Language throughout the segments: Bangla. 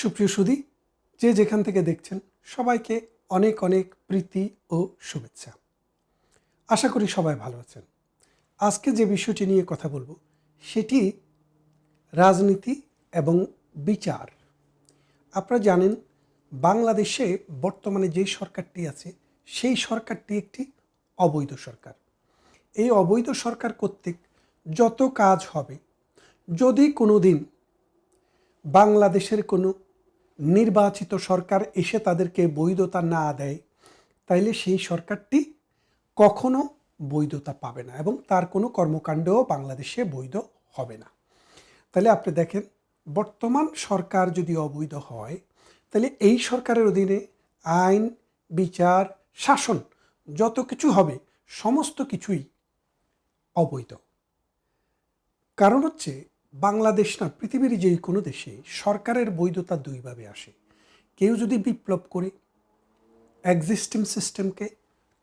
সুপ্রিয় সুদী যে যেখান থেকে দেখছেন, সবাইকে অনেক অনেক প্রীতি ও শুভেচ্ছা। আশা করি সবাই ভালো আছেন। আজকে যে বিষয়টি নিয়ে কথা বলব, সেটি রাজনীতি এবং বিচার। আপনারা জানেন, বাংলাদেশে বর্তমানে যে সরকারটি আছে, সেই সরকারটি একটি অবৈধ সরকার। এই অবৈধ সরকার কর্তৃক যত কাজ হবে, যদি কোনো দিন বাংলাদেশের কোনো নির্বাচিত সরকার এসে তাদেরকে বৈধতা না দেয়, তাইলে সেই সরকারটি কখনো বৈধতা পাবে না এবং তার কোনো কর্মকাণ্ডও বাংলাদেশে বৈধ হবে না। তাহলে আপনি দেখেন, বর্তমান সরকার যদি অবৈধ হয় তাহলে এই সরকারের অধীনে আইন, বিচার, শাসন যত কিছু হবে, সমস্ত কিছুই অবৈধ। কারণ হচ্ছে বাংলাদেশ না, পৃথিবীর যে কোনো দেশে সরকারের বৈধতা দুইভাবে আসে। কেউ যদি বিপ্লব করে এক্সিস্টিং সিস্টেমকে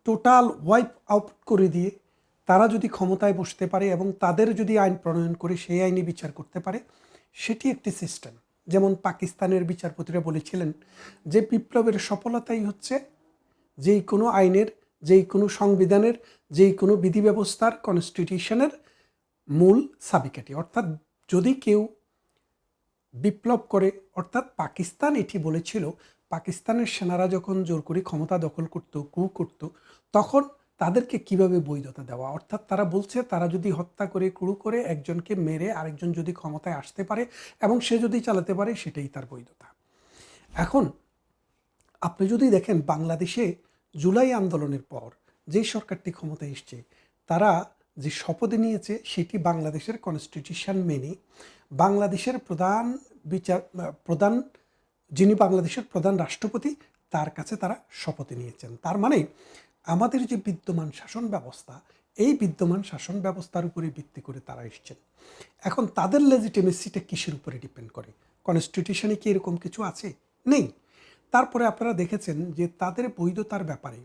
টোটাল ওয়াইপ আউট করে দিয়ে তারা যদি ক্ষমতায় বসতে পারে এবং তাদের যদি আইন প্রণয়ন করে সেই আইনে বিচার করতে পারে, সেটি একটি সিস্টেম যেমন পাকিস্তানের বিচারপতিরা বলেছিলেন যে বিপ্লবের সফলতাই হচ্ছে যেই কোনো আইনের, যেই কোনো সংবিধানের, যেই কোনো বিধি ব্যবস্থার কনস্টিটিউশনের মূল সাবিকাঠি। অর্থাৎ যদি কেউ বিপ্লব করে, অর্থাৎ পাকিস্তান এটি বলেছিল, পাকিস্তানের সেনারা যখন জোর করে ক্ষমতা দখল করত, কু করত, তখন তাদেরকে কীভাবে বৈধতা দেওয়া? অর্থাৎ তারা বলছে, তারা যদি হত্যা করে, কুড়ু করে, একজনকে মেরে আরেকজন যদি ক্ষমতায় আসতে পারে এবং সে যদি চালাতে পারে, সেটাই তার বৈধতা। এখন আপনি যদি দেখেন, বাংলাদেশে জুলাই আন্দোলনের পর যে সরকারটি ক্ষমতায় এসছে, তারা যে শপথ নিয়েছে সেটি বাংলাদেশের কনস্টিটিউশন মেনে বাংলাদেশের প্রধান বিচার, প্রধান, যিনি বাংলাদেশের প্রধান রাষ্ট্রপতি, তার কাছে তারা শপথ নিয়েছেন। তার মানে আমাদের যে বিদ্যমান শাসন ব্যবস্থা, এই বিদ্যমান শাসন ব্যবস্থার উপরে ভিত্তি করে তারা এসছেন। এখন তাদের লেজিটিমেসিটা কিসের উপরে ডিপেন্ড করে? কনস্টিটিউশনে কি এরকম কিছু আছে? নেই। তারপরে আপনারা দেখেছেন যে তাদের বৈধতার ব্যাপারে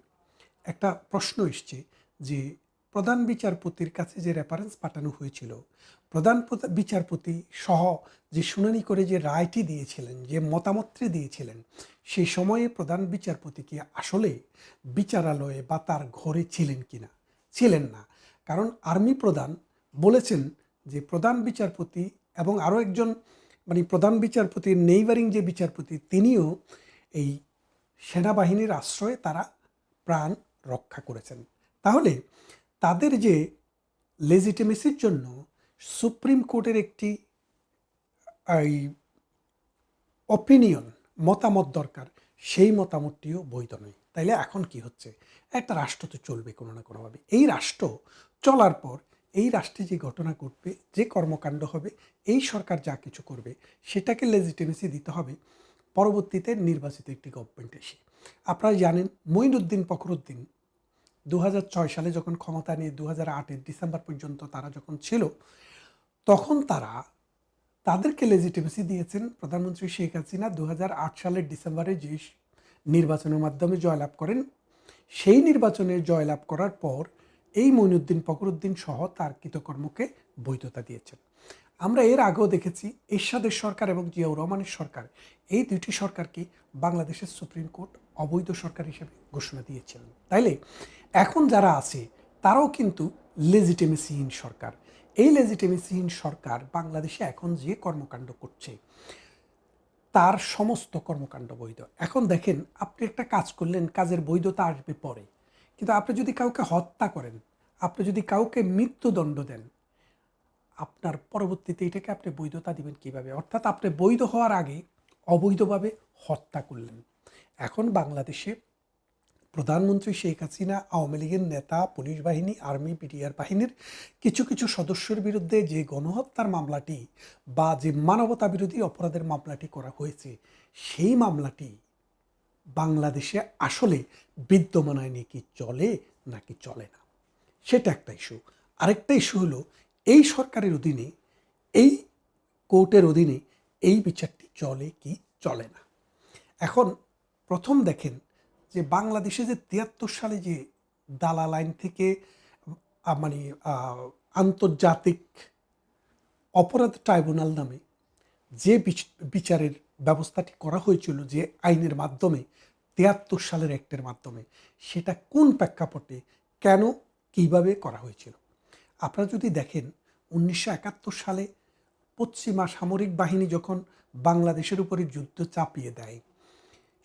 একটা প্রশ্ন এসছে যে প্রধান বিচারপতির কাছে যে রেফারেন্স পাঠানো হয়েছিল, প্রধান প্রধা- বিচারপতি সহ যে শুনানি করে যে রায়টি দিয়েছিলেন, যে মতামতটি দিয়েছিলেন, সেই সময়ে প্রধান বিচারপতি কি আসলে বিচারালয়ে বা তার ঘরে ছিলেন কিনা? ছিলেন না। কারণ আর্মি প্রধান বলেছেন যে প্রধান বিচারপতি এবং আরও একজন মানে প্রধান বিচারপতির নেইবারিং যে বিচারপতি, তিনিও এই সেনাবাহিনীর আশ্রয়ে তারা প্রাণ রক্ষা করেছেন। তাহলে তাদের যে লেজিটিমেসির জন্য সুপ্রিম কোর্টের একটি এই অপিনিয়ন মতামত দরকার, সেই মতামতটিও বৈধ নয়। তাইলে এখন কি হচ্ছে? একটা রাষ্ট্র তো চলবে কোনো না কোনোভাবে। এই রাষ্ট্র চলার পর এই রাষ্ট্রে যে ঘটনা ঘটবে, যে কর্মকাণ্ড হবে, এই সরকার যা কিছু করবে, সেটাকে লেজিটিমেসি দিতে হবে। পরবর্তীতে নির্বাচিত একটি গভর্নমেন্ট এসে। আপনারা জানেন, মঈনুদ্দিন ফখরুদ্দিন দু হাজার ছয় সালে যখন ক্ষমতা নিয়ে দু হাজার ডিসেম্বর পর্যন্ত তারা যখন ছিল, তখন তারা তাদেরকে লেজিটিমেসি দিয়েছেন প্রধানমন্ত্রী শেখ হাসিনা দু হাজার আট সালের ডিসেম্বরে যে নির্বাচনের মাধ্যমে জয়লাভ করেন। সেই নির্বাচনে জয়লাভ করার পর এই মইনুদ্দিন ফখরুদ্দিন সহ তার কৃতকর্মকে বৈধতা দিয়েছেন। আমরা এর আগেও দেখেছি এরশাদের সরকার এবং জিয়াউর রহমানের সরকার। এই দুটি সরকারকে বাংলাদেশের সুপ্রিম কোর্ট অবৈধ সরকার হিসেবে ঘোষণা দিয়েছিলেন। তাইলে এখন যারা আছে, তারাও কিন্তু লেজিটিমেসিহীন সরকার। এই লেজিটিমেসিহীন সরকার বাংলাদেশে এখন যে কর্মকাণ্ড করছে, তার সমস্ত কর্মকাণ্ড বৈধ। এখন দেখেন, আপনি একটা কাজ করলেন, কাজের বৈধতা আসবে পরে। কিন্তু আপনি যদি কাউকে হত্যা করেন, আপনি যদি কাউকে মৃত্যুদণ্ড দেন, আপনার পরবর্তীতে এটাকে আপনি বৈধতা দিবেন কীভাবে? অর্থাৎ আপনি বৈধ হওয়ার আগে অবৈধভাবে হত্যা করলেন। এখন বাংলাদেশে প্রধানমন্ত্রী শেখ হাসিনা, আওয়ামী লীগের নেতা, পুলিশ বাহিনী, আর্মি বিডিআর বাহিনীর কিছু কিছু সদস্যের বিরুদ্ধে যে গণহত্যার মামলাটি বা যে মানবতা বিরোধী অপরাধের মামলাটি করা হয়েছে, সেই মামলাটি বাংলাদেশে আসলে বিদ্যমান আইনে কি চলে নাকি চলে না? সেটা একটা ইস্যু আরেকটা ইস্যু হলো, এই সরকারের অধীনে, এই কোর্টের অধীনে এই বিচারটি চলে কি চলে না? এখন প্রথম দেখেন যে বাংলাদেশে যে তিয়াত্তর সালে যে দালাল আইন থেকে মানে আন্তর্জাতিক অপরাধ ট্রাইব্যুনাল নামে যে বিচ- বিচারের ব্যবস্থাটি করা হয়েছিল যে আইনের মাধ্যমে, তিয়াত্তর সালের অ্যাক্টের মাধ্যমে, সেটা কোন প্রেক্ষাপটে, কেন, কীভাবে করা হয়েছিল? আপনারা যদি দেখেন, উনিশশো একাত্তর সালে পশ্চিমা সামরিক বাহিনী যখন বাংলাদেশের উপরে যুদ্ধ চাপিয়ে দেয়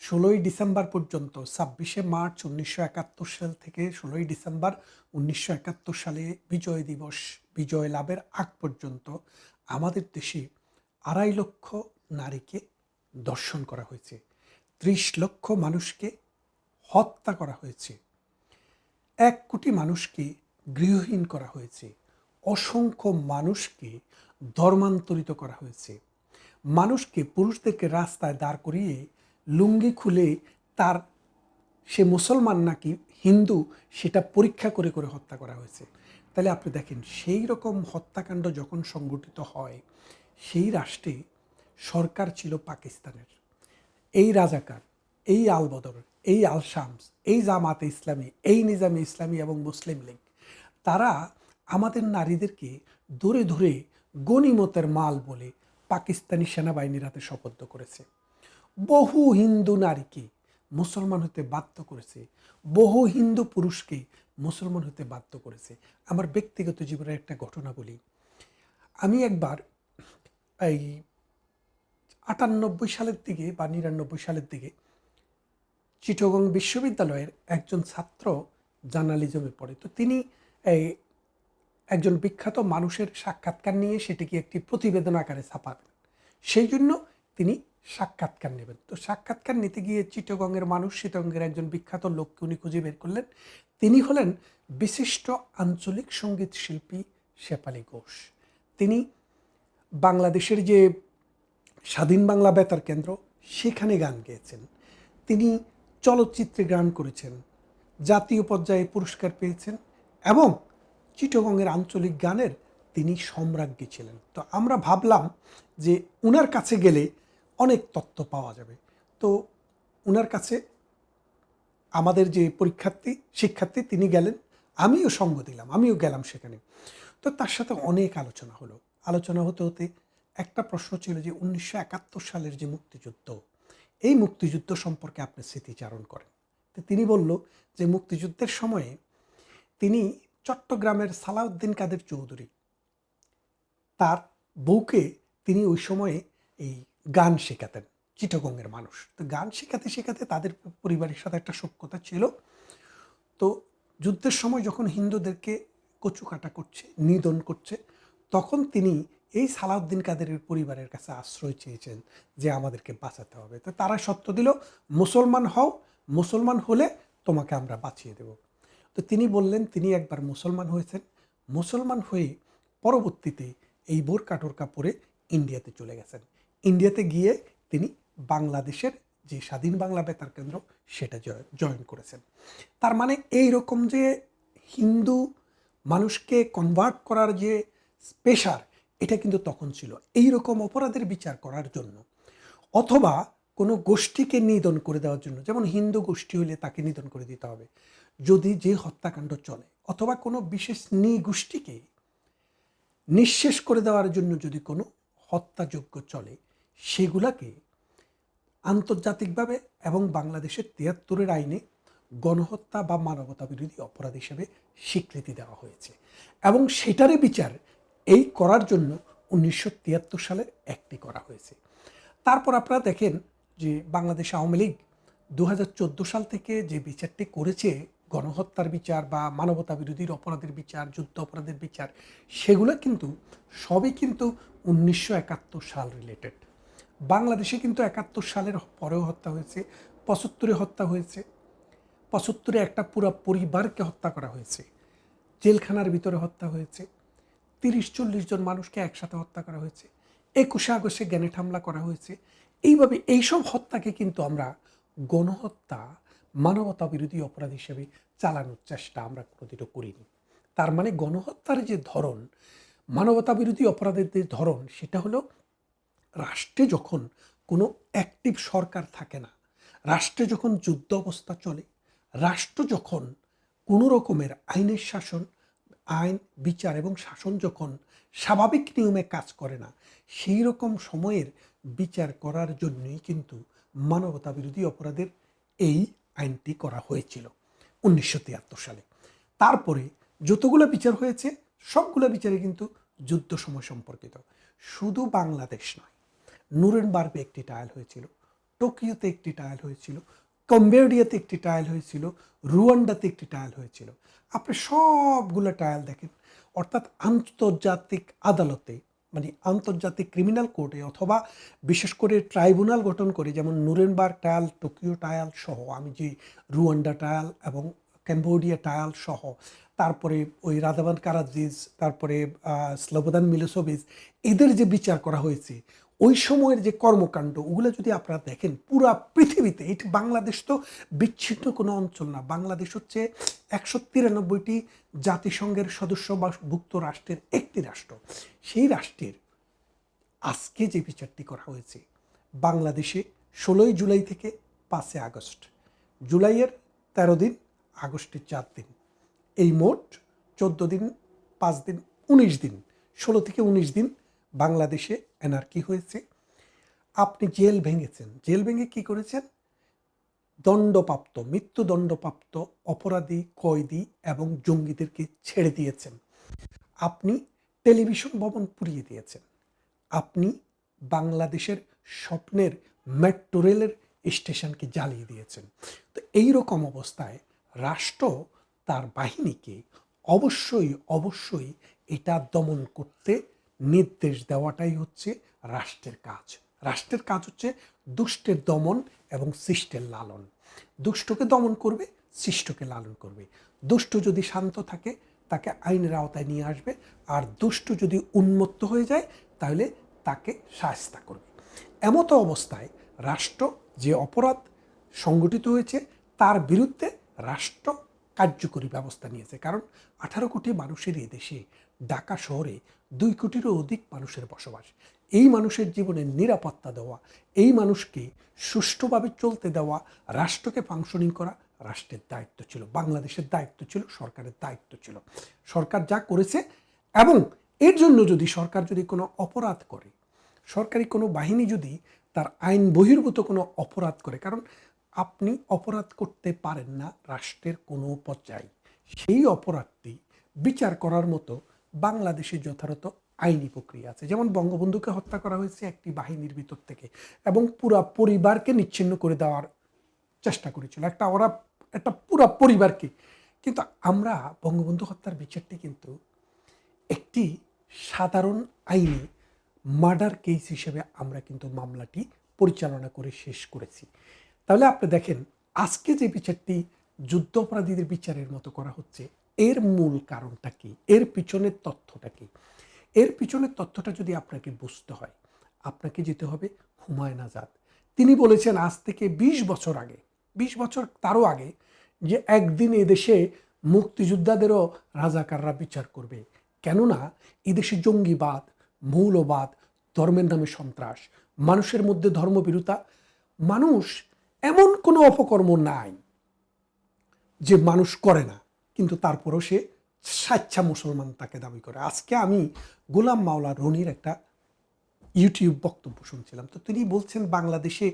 ষোলোই ডিসেম্বর পর্যন্ত, ছাব্বিশে মার্চ উনিশশো একাত্তর সাল থেকে ষোলোই ডিসেম্বর উনিশশো একাত্তর সালে বিজয় দিবস, বিজয় লাভের আগ পর্যন্ত আমাদের দেশে আড়াই লক্ষ নারীকে দর্শন করা হয়েছে, ত্রিশ লক্ষ মানুষকে হত্যা করা হয়েছে, এক কোটি মানুষকে গৃহহীন করা হয়েছে, অসংখ্য মানুষকে ধর্মান্তরিত করা হয়েছে, মানুষকে পুরুষদেরকে রাস্তায় দাঁড় করিয়ে লুঙ্গি খুলে তার, সে মুসলমান নাকি হিন্দু, সেটা পরীক্ষা করে করে হত্যা করা হয়েছে। তাহলে আপনি দেখেন, সেই রকম হত্যাকাণ্ড যখন সংগঠিত হয়, সেই রাষ্ট্রে সরকার ছিল পাকিস্তানের। এই রাজাকার, এই আলবদর এই আল শামস, এই জামাতে ইসলামী, এই নিজামে ইসলামী এবং মুসলিম লীগ, তারা আমাদের নারীদেরকে ধরে ধরে গনিমতের মাল বলে পাকিস্তানি সেনাবাহিনীর হাতে শপথ করেছে। বহু হিন্দু নারীকে মুসলমান হতে বাধ্য করেছে, বহু হিন্দু পুরুষকে মুসলমান হতে বাধ্য করেছে। আমার ব্যক্তিগত জীবনের একটা ঘটনা বলি। আমি একবার এই আটানব্বই সালের দিকে বা নিরানব্বই সালের দিকে চিটগং বিশ্ববিদ্যালয়ের একজন ছাত্র জার্নালিজমে পড়ে। তো তিনি এই একজন বিখ্যাত মানুষের সাক্ষাৎকার নিয়ে সেটিকে একটি প্রতিবেদন আকারে ছাপাবেন সেই জন্য তিনি সাক্ষাৎকার নেবেন। তো সাক্ষাৎকার নিতে গিয়ে চিটগংয়ের মানুষ চিটগঙ্গের একজন বিখ্যাত লোককে উনি খুঁজে বের করলেন। তিনি হলেন বিশিষ্ট আঞ্চলিক সংগীত শিল্পী শেপালি ঘোষ। তিনি বাংলাদেশের যে স্বাধীন বাংলা বেতার কেন্দ্র, সেখানে গান গেয়েছেন। তিনি চলচ্চিত্রে গান করেছেন, জাতীয় পর্যায়ে পুরস্কার পেয়েছেন এবং চিটগঙ্গের আঞ্চলিক গানের তিনি সম্রাজ্ঞী ছিলেন। তো আমরা ভাবলাম যে উনার কাছে গেলে অনেক তথ্য পাওয়া যাবে। তো ওনার কাছে আমাদের যে পরীক্ষার্থী, শিক্ষার্থী তিনি গেলেন, আমিও সঙ্গ দিলাম, আমিও গেলাম সেখানে। তো তার সাথে অনেক আলোচনা হলো। আলোচনা হতে হতে একটা প্রশ্ন ছিল যে উনিশশো একাত্তর সালের যে মুক্তিযুদ্ধ, এই মুক্তিযুদ্ধ সম্পর্কে আপনি স্মৃতিচারণ করেন। তো তিনি বলল যে মুক্তিযুদ্ধের সময়ে তিনি চট্টগ্রামের সালাউদ্দিন কাদের চৌধুরী, তার বউকে তিনি ওই সময়ে এই গান শেখাতেন চিটগঙ্গের মানুষ। তো গান শেখাতে শেখাতে তাদের পরিবারের সাথে একটা সখ্যতা ছিল। তো যুদ্ধের সময় যখন হিন্দুদেরকে কচু কাটা করছে, নিধন করছে, তখন তিনি এই সালাউদ্দিন কাদেরের পরিবারের কাছে আশ্রয় চেয়েছেন যে আমাদেরকে বাঁচাতে হবে। তো তারা সত্য দিল, মুসলমান হও, মুসলমান হলে তোমাকে আমরা বাঁচিয়ে দেব। তো তিনি বললেন, তিনি একবার মুসলমান হয়েছেন। মুসলমান হয়ে পরবর্তীতে এই বোরকা টোরকা পরে ইন্ডিয়াতে চলে গেছেন। ইন্ডিয়াতে গিয়ে তিনি বাংলাদেশের যে স্বাধীন বাংলা বেতার কেন্দ্র, সেটা জয়েন করেছেন। তার মানে এই রকম যে হিন্দু মানুষকে কনভার্ট করার যে স্পেশার এটা কিন্তু তখন ছিল। এই রকম অপরাধের বিচার করার জন্য। অথবা কোনো গোষ্ঠীকে নিধন করে দেওয়ার জন্য। যেমন হিন্দু গোষ্ঠী হলে তাকে নিধন করে দিতে হবে। যদি যে হত্যাকাণ্ড চলে, অথবা কোনো বিশেষ নৃগোষ্ঠীকে নিঃশেষ করে দেওয়ার জন্য যদি কোনো হত্যাযোগ্য চলে সেগুলাকে আন্তর্জাতিকভাবে এবং বাংলাদেশের তিয়াত্তরের আইনে গণহত্যা বা মানবতা বিরোধী অপরাধ হিসেবে স্বীকৃতি দেওয়া হয়েছে। এবং সেটারই বিচার এই করার জন্য উনিশশো তিয়াত্তর সালের একটি করা হয়েছে। তারপর আপনারা দেখেন যে বাংলাদেশ আওয়ামী লীগ দু হাজার চোদ্দ সাল থেকে যে বিচারটি করেছে, গণহত্যার বিচার বা মানবতা বিরোধীর অপরাধের বিচার, যুদ্ধ অপরাধের বিচার, সেগুলো কিন্তু সবই কিন্তু উনিশশো একাত্তর সাল রিলেটেড বাংলাদেশে কিন্তু একাত্তর সালের পরেও হত্যা হয়েছে, পঁচাত্তরে হত্যা হয়েছে, পঁচাত্তরে একটা পুরো পরিবারকে হত্যা করা হয়েছে, জেলখানার ভিতরে হত্যা হয়েছে, তিরিশ, চল্লিশ জন মানুষকে একসাথে হত্যা করা হয়েছে, একুশে আগস্টে গ্যানেট হামলা করা হয়েছে। এইভাবে এইসব হত্যাকে কিন্তু আমরা গণহত্যা মানবতা বিরোধী অপরাধ হিসেবে চালানোর চেষ্টা আমরা কোনোদিনও করিনি। তার মানে গণহত্যার যে ধরন মানবতা বিরোধী অপরাধের যে ধরন, সেটা হলো রাষ্ট্রে যখন কোনো অ্যাক্টিভ সরকার থাকে না, রাষ্ট্রে যখন যুদ্ধ অবস্থা চলে, রাষ্ট্র যখন কোনো রকমের আইনের শাসন, আইন, বিচার এবং শাসন যখন স্বাভাবিক নিয়মে কাজ করে না, সেই রকম সময়ের বিচার করার জন্যই কিন্তু মানবতা বিরোধী অপরাধের এই আইনটি করা হয়েছিল উনিশশো তিয়াত্তর সালে। তারপরে যতগুলো বিচার হয়েছে, সবগুলো বিচারে কিন্তু যুদ্ধ সময় সম্পর্কিত। শুধু বাংলাদেশ নয় নুরেনবার্গে একটি ট্রায়াল হয়েছিল, টোকিওতে একটি ট্রায়াল হয়েছিল, কম্বোডিয়াতে একটি ট্রায়াল হয়েছিল, রুয়ান্ডাতে একটি ট্রায়াল হয়েছিল। আপনি সবগুলো ট্রায়াল দেখেন, অর্থাৎ আন্তর্জাতিক আদালতে মানে আন্তর্জাতিক ক্রিমিনাল কোর্টে অথবা বিশেষ করে ট্রাইব্যুনাল গঠন করে, যেমন নুরেনবার্গ ট্রায়াল টোকিও ট্রায়াল সহ, আমি যে রুয়ান্ডা ট্রায়াল এবং ক্যাম্বোডিয়া ট্রায়াল সহ, তারপরে ওই রাধাবান কারাজিজ, তারপরে স্লোবোদান মিলোসোভিজ, এদের যে বিচার করা হয়েছে ওই সময়ের যে কর্মকাণ্ড, ওগুলো যদি আপনারা দেখেন, পুরা পৃথিবীতে এটি বাংলাদেশ তো বিচ্ছিন্ন কোনো অঞ্চল না। বাংলাদেশ হচ্ছে একশো তিরানব্বইটি জাতিসংঘের সদস্য বা ভুক্ত রাষ্ট্রের একটি রাষ্ট্র। সেই রাষ্ট্রের আজকে যে বিচারটি করা হয়েছে, বাংলাদেশে ষোলোই জুলাই থেকে পাঁচই আগস্ট। জুলাইয়ের তেরো দিন, আগস্টের চার দিন। এই মোট চোদ্দ দিন, পাঁচ দিন, উনিশ দিন। ষোলো থেকে উনিশ দিন বাংলাদেশে এনআরকি হয়েছে। আপনি জেল ভেঙেছেন। জেল ভেঙে কি করেছেন? দণ্ডপ্রাপ্ত, মৃত্যুদণ্ডপ্রাপ্ত অপরাধী, কয়েদি এবং জঙ্গিদেরকে ছেড়ে দিয়েছেন। আপনি টেলিভিশন ভবন পুড়িয়ে দিয়েছেন। আপনি বাংলাদেশের স্বপ্নের মেট্রো রেলের স্টেশনকে জ্বালিয়ে দিয়েছেন। তো এই রকম অবস্থায় রাষ্ট্র তার বাহিনীকে অবশ্যই অবশ্যই এটা দমন করতে নির্দেশ দেওয়াটাই হচ্ছে রাষ্ট্রের কাজ। রাষ্ট্রের কাজ হচ্ছে দুষ্টের দমন এবং শিষ্টের লালন। দুষ্টকে দমন করবে শিষ্টকে লালন করবে। দুষ্ট যদি শান্ত থাকে, তাকে আইনের আওতায় নিয়ে আসবে। আর দুষ্ট যদি উন্মত্ত হয়ে যায়, তাহলে তাকে সাহস্তা করবে। এমতো অবস্থায় রাষ্ট্র যে অপরাধ সংগঠিত হয়েছে, তার বিরুদ্ধে রাষ্ট্র কার্যকরী ব্যবস্থা নিয়েছে। কারণ আঠারো কোটি মানুষের এই দেশে, ঢাকা শহরে দুই কোটিরও অধিক মানুষের বসবাস। এই মানুষের জীবনের নিরাপত্তা দেওয়া, এই মানুষকে সুষ্ঠুভাবে চলতে দেওয়া, রাষ্ট্রকে ফাংশনিং করা রাষ্ট্রের দায়িত্ব ছিল, বাংলাদেশের দায়িত্ব ছিল, সরকারের দায়িত্ব ছিল। সরকার যা করেছে এবং এর জন্য যদি সরকার যদি কোনো অপরাধ করে, সরকারি কোনো বাহিনী যদি তার আইন বহির্ভূত কোনো অপরাধ করে, কারণ আপনি অপরাধ করতে পারেন না রাষ্ট্রের কোনো পর্যায়ে। সেই অপরাধটি বিচার করার মতো বাংলাদেশে যথাযথ আইনি প্রক্রিয়া আছে। যেমন বঙ্গবন্ধুকে হত্যা করা হয়েছে একটি বাহিনীর ভিতর থেকে এবং পুরা পরিবারকে নিচ্ছিন্ন করে দেওয়ার চেষ্টা করেছিল। একটা ওরা, একটা পুরা পরিবারকে। কিন্তু আমরা বঙ্গবন্ধু হত্যার বিচারটি কিন্তু একটি সাধারণ আইনি মার্ডার কেস হিসেবে আমরা কিন্তু মামলাটি পরিচালনা করে শেষ করেছি। তাহলে আপনি দেখেন, আজকে যে বিচারটি যুদ্ধ অপরাধীদের বিচারের মতো করা হচ্ছে এর মূল কারণটা কি? এর পিছনের তথ্যটা কি? এর পিছনের তথ্যটা যদি আপনাকে বুঝতে হয়, আপনাকে যেতে হবে হুমায়ুন আজাদ। তিনি বলেছেন, আজ থেকে ২০ বছর আগে ২০ বছর তারও আগে, যে একদিন এদেশে মুক্তিযোদ্ধাদেরও রাজাকাররা বিচার করবে। কেননা, এদেশে জঙ্গিবাদ, মৌলবাদ, ধর্মের নামে সন্ত্রাস, মানুষের মধ্যে ধর্মবিরুতা মানুষ এমন কোনো অপকর্ম নাই যে মানুষ করে না। কিন্তু তারপরও সে স্বেচ্ছা মুসলমান তাকে দাবি করে। আজকে আমি গোলাম মাওলা রনির একটা ইউটিউব বক্তব্য শুনছিলাম। তো তিনি বলছেন, বাংলাদেশে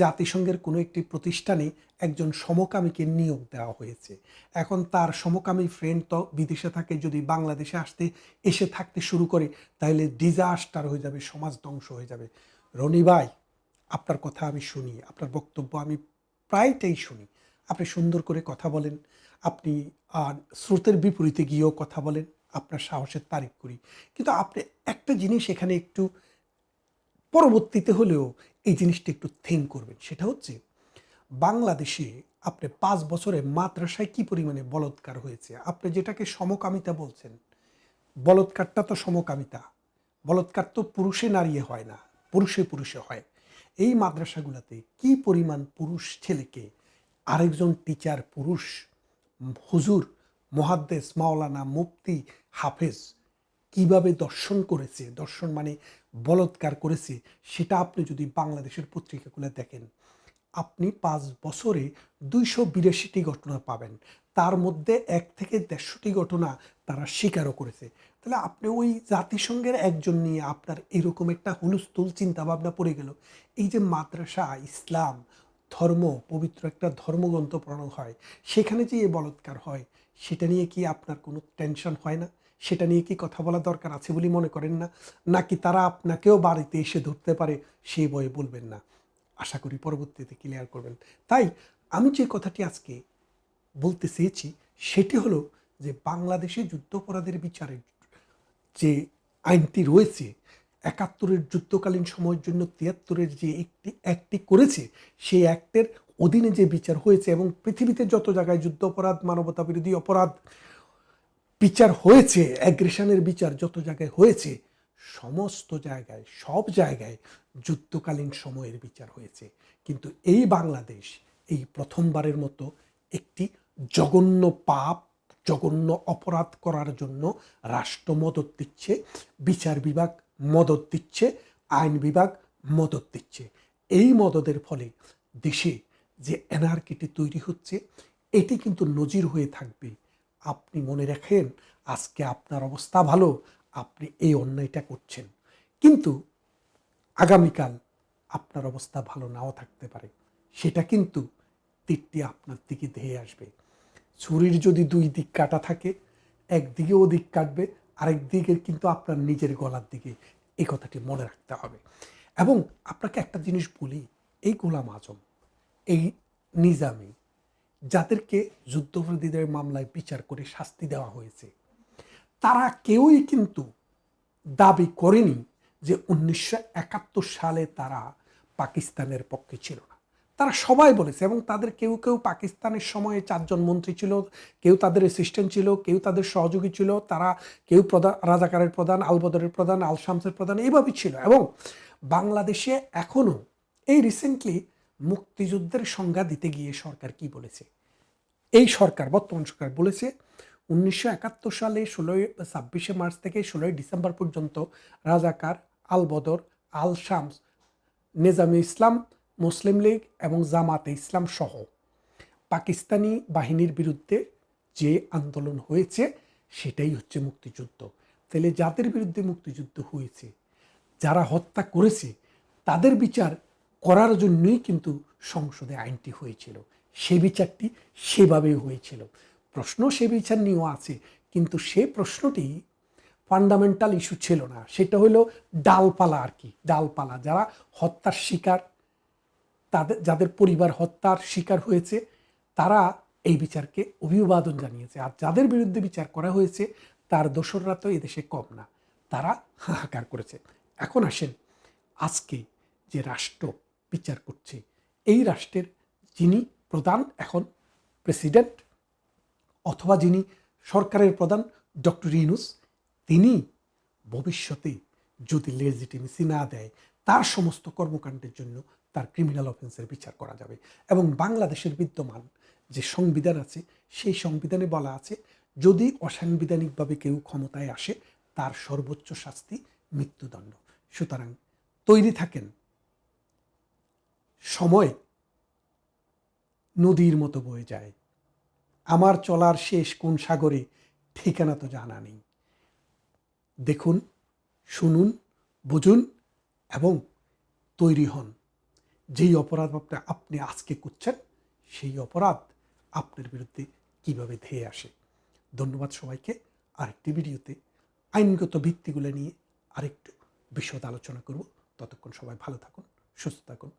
জাতিসংঘের কোনো একটি প্রতিষ্ঠানে একজন সমকামীকে নিয়োগ দেওয়া হয়েছে। এখন তার সমকামী ফ্রেন্ড তো বিদেশে থাকে, যদি বাংলাদেশে আসতে, এসে থাকতে শুরু করে তাহলে ডিজাস্টার হয়ে যাবে, সমাজ ধ্বংস হয়ে যাবে। রনি ভাই, আপনার কথা আমি শুনি, আপনার বক্তব্য আমি প্রায়টাই শুনি। আপনি সুন্দর করে কথা বলেন আপনি আহ, স্রোতের বিপরীতে গিয়েও কথা বলেন আপনার সাহসের তারিফ করি। কিন্তু আপনি একটা জিনিস এখানে একটু পরবর্তীতে হলেও এই জিনিসটা একটু থিঙ্ক করবেন সেটা হচ্ছে বাংলাদেশে আপনি পাঁচ বছরে মাদ্রাসায় কি পরিমাণে বলৎকার হয়েছে? আপনি যেটাকে সমকামিতা বলছেন বলৎকারটা তো সমকামিতা বলৎকার তো পুরুষে নারীয়ে হয় না পুরুষে পুরুষে হয়। এই মাদ্রাসাগুলোতে কি পরিমাণ পুরুষ ছেলেকে আরেকজন টিচার পুরুষ হুজুর, মহাদ্দেস, মাওলানা, মুফতি, হাফেজ কীভাবে দর্শন করেছে? দর্শন মানে বলৎকার করেছে। সেটা আপনি যদি বাংলাদেশের পত্রিকাগুলো দেখেন, আপনি পাঁচ বছরে দুইশো বিরাশিটি ঘটনা পাবেন। তার মধ্যে এক থেকে দেড়শোটি ঘটনা তারা স্বীকারও করেছে। তাহলে আপনি ওই জাতিসংঘের একজন নিয়ে আপনার এরকম একটা হুলস্থুল চিন্তাভাবনা পড়ে গেল। এই যে মাদ্রাসা, ইসলাম ধর্ম, পবিত্র একটা ধর্মগ্রন্থ পড়ানো হয়। সেখানে যে এ বলৎকার হয়, সেটা নিয়ে কি আপনার কোনো টেনশন হয় না? সেটা নিয়ে কি কথা বলা দরকার আছে বলে মনে করেন না? নাকি তারা আপনাকেও বাড়িতে এসে ধরতে পারে, সেই বয়ে বলবেন না? আশা করি পরবর্তীতে ক্লিয়ার করবেন। তাই আমি যে কথাটি আজকে বলতে চেয়েছি, সেটি হলো যে বাংলাদেশে যুদ্ধাপরাধের বিচারের যে আইনটি রয়েছে একাত্তরের যুদ্ধকালীন সময়ের জন্য তিয়াত্তরের যে একটি অ্যাক্টটি করেছে, সেই অ্যাক্টের অধীনে যে বিচার হয়েছে এবং পৃথিবীতে যত জায়গায় যুদ্ধ অপরাধ মানবতা বিরোধী অপরাধ বিচার হয়েছে অ্যাগ্রেশনের বিচার যত জায়গায় হয়েছে, সমস্ত জায়গায়, সব জায়গায় যুদ্ধকালীন সময়ের বিচার হয়েছে। কিন্তু এই বাংলাদেশ এই প্রথমবারের মতো একটি জঘন্য পাপ, জঘন্য অপরাধ করার জন্য রাষ্ট্র মদত দিচ্ছে বিচার বিভাগ মদত দিচ্ছে, আইন বিভাগ মদত দিচ্ছে। এই মদদের ফলে দেশে যে এনআরকিটি তৈরি হচ্ছে, এটি কিন্তু নজির হয়ে থাকবে। আপনি মনে রাখেন, আজকে আপনার অবস্থা ভালো, আপনি এই অন্যায়টা করছেন। কিন্তু আগামীকাল আপনার অবস্থা ভালো নাও থাকতে পারে। সেটা কিন্তু তীরটি আপনার দিকে ধেয়ে আসবে। ছুরির যদি দুই দিক কাটা থাকে, একদিকে দিক কাটবে আরেক দিকে কিন্তু আপনার নিজের গলার দিকে এই কথাটি মনে রাখতে হবে। এবং আপনাকে একটা জিনিস বলি, এই গোলাম আজম, এই নিজামি, যাদেরকে যুদ্ধপরাধীদের মামলায় বিচার করে শাস্তি দেওয়া হয়েছে, তারা কেউই কিন্তু দাবি করেনি যে উনিশশো একাত্তর সালে তারা পাকিস্তানের পক্ষে ছিল না। তারা সবাই বলেছে এবং তাদের কেউ কেউ পাকিস্তানের সময়ে চারজন মন্ত্রী ছিল, কেউ তাদের অ্যাসিস্ট্যান্ট ছিল, কেউ তাদের সহযোগী ছিল, তারা কেউ প্রধান, রাজাকারের প্রধান, আলবদরের প্রধান আল শামসের প্রধান এইভাবেই ছিল এবং বাংলাদেশে এখনও এই রিসেন্টলি মুক্তিযুদ্ধের সংজ্ঞা দিতে গিয়ে সরকার কি বলেছে? এই সরকার, বর্তমান সরকার বলেছে, উনিশশো একাত্তর সালে ষোলোই, ছাব্বিশে মার্চ থেকে ষোলোই ডিসেম্বর পর্যন্ত রাজাকার, আলবদর আল শামস নেজামে ইসলাম মুসলিম লীগ এবং জামাতে ইসলাম সহ পাকিস্তানি বাহিনীর বিরুদ্ধে যে আন্দোলন হয়েছে, সেটাই হচ্ছে মুক্তিযুদ্ধ। তাহলে যাদের বিরুদ্ধে মুক্তিযুদ্ধ হয়েছে, যারা হত্যা করেছে, তাদের বিচার করার জন্যই কিন্তু সংসদে আইনটি হয়েছিল। সে বিচারটি সেভাবেই হয়েছিল। প্রশ্ন সে বিচার নিয়েও আছে, কিন্তু সে প্রশ্নটি ফান্ডামেন্টাল ইস্যু ছিল না। সেটা হলো ডালপালা আর কি, ডালপালা। যারা হত্যার শিকার তাদের, যাদের পরিবার হত্যার শিকার হয়েছে, তারা এই বিচারকে অভিবাদন জানিয়েছে। আর যাদের বিরুদ্ধে বিচার করা হয়েছে, তার দোসররা তো এদেশে কম না। তারা হাহাকার করেছে। এখন আসেন আজকে যে রাষ্ট্র বিচার করছে, এই রাষ্ট্রের যিনি প্রধান এখন প্রেসিডেন্ট অথবা যিনি সরকারের প্রধান ডক্টর ইনুস তিনি ভবিষ্যতে যদি লেজিটিমেসি না দেয়, তার সমস্ত কর্মকাণ্ডের জন্য তার ক্রিমিনাল অফেন্সের বিচার করা যাবে। এবং বাংলাদেশের বিদ্যমান যে সংবিধান আছে, সেই সংবিধানে বলা আছে, যদি অসাংবিধানিকভাবে কেউ ক্ষমতায় আসে, তার সর্বোচ্চ শাস্তি মৃত্যুদণ্ড। সুতরাং তৈরি থাকেন সময় নদীর মতো বয়ে যায়। আমার চলার শেষ কোন সাগরে ঠিকানা তো জানা নেই। দেখুন, শুনুন, বুঝুন এবং তৈরি হন। যেই অপরাধ আপনি আপনি আজকে করছেন, সেই অপরাধ আপনার বিরুদ্ধে কীভাবে ধেয়ে আসে? ধন্যবাদ সবাইকে। আরেকটি ভিডিওতে আইনগত ভিত্তিগুলো নিয়ে আরেকটু বিশদ আলোচনা করব। ততক্ষণ সবাই ভালো থাকুন, সুস্থ থাকুন।